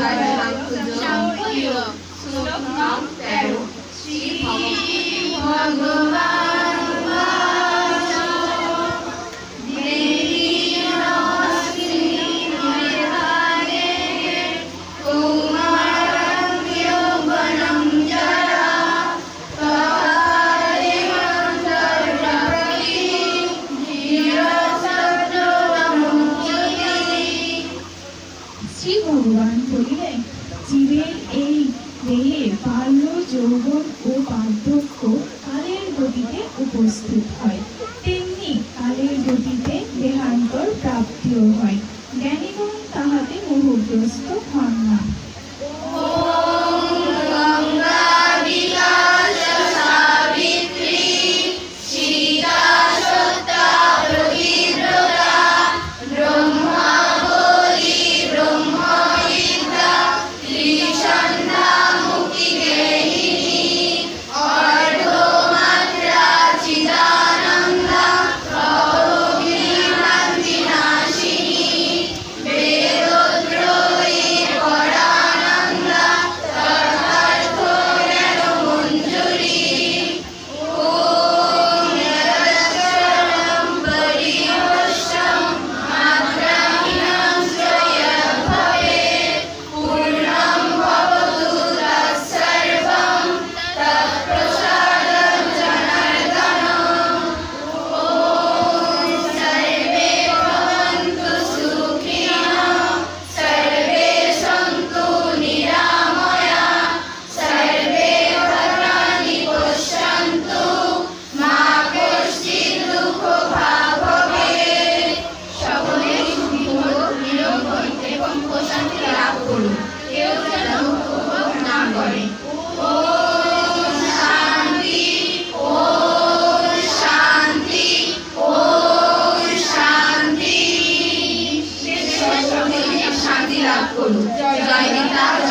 小朋友们，吃了。দেহের বাল্য যৌবন ও বার্ধক্য কালের গতিতে উপস্থিত হয়। তেমনি কালের গতিতে দেহান্তর প্রাপ্তিও হয়। জ্ঞানীগণ তাহাতে মোহগ্রস্ত হন না। শান্তি লাভ করুন জয় পিতা